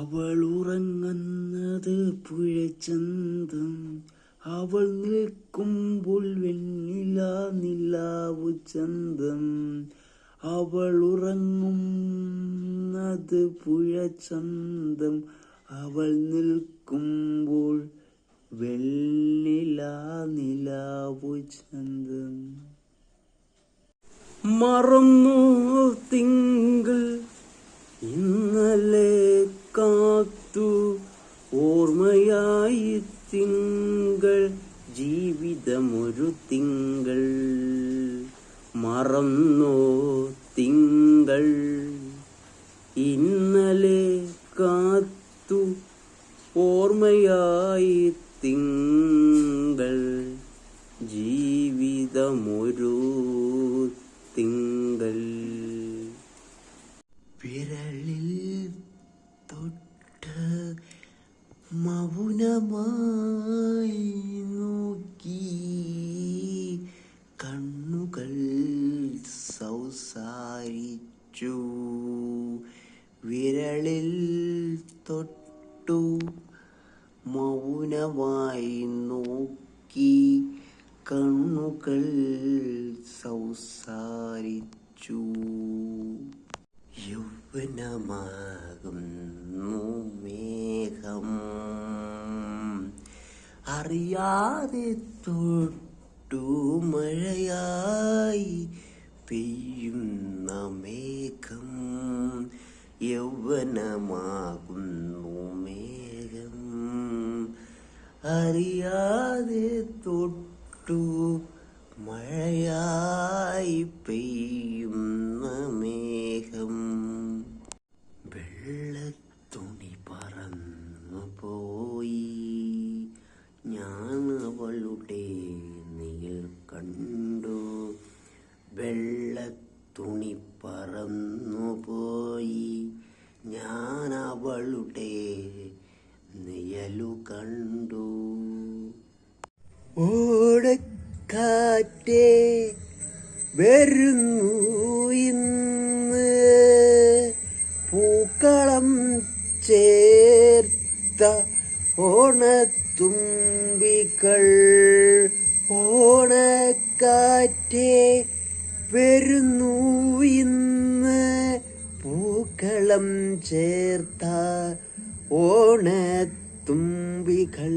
അവൾ ഉറങ്ങുന്നത് പുഴച്ചന്തം അവൾ നിൽക്കുമ്പോൾ വെണ്ണില നിലാവു ചന്തം. അവൾ ഉറങ്ങുന്നത് പുഴച്ചന്തം അവൾ നിൽക്കുമ്പോൾ വെള്ളില നിലാവു ചന്തം. മറന്നു ഓർമ്മയായി തിങ്കൾ ജീവിതമൊരു തിങ്കൾ. മറന്നോ തിങ്കൾ ഇന്നലെ കാത്തു ഓർമ്മയായി തിങ്കൾ. ജീവിതമൊരു തിങ്കൾ. വിരളിൽ തൊട്ട് വിരളിൽ തൊട്ടു മൗനമായി നോക്കി. കണ്ണുകൾ സൗസാരിച്ചു. യൗവനമാകുന്നു അറിയാതെ തൊട്ടു മഴയായി പെയ്യുന്ന മേഘം യൗവനമാകുന്നു മേഘം. അറിയാതെ തൊട്ടു മഴയായി പെയ്യുന്ന നിഴലു കണ്ടു. ഓടക്കാറ്റേ വരുന്നു ഇന്ന്. പൂക്കളം ചേർത്ത ഓണത്തുമ്പികൾ. ഓണക്കാറ്റേ വരുന്നു ഇന്ന്. പൂക്കളം ചേർത്ത തുമ്പികൾ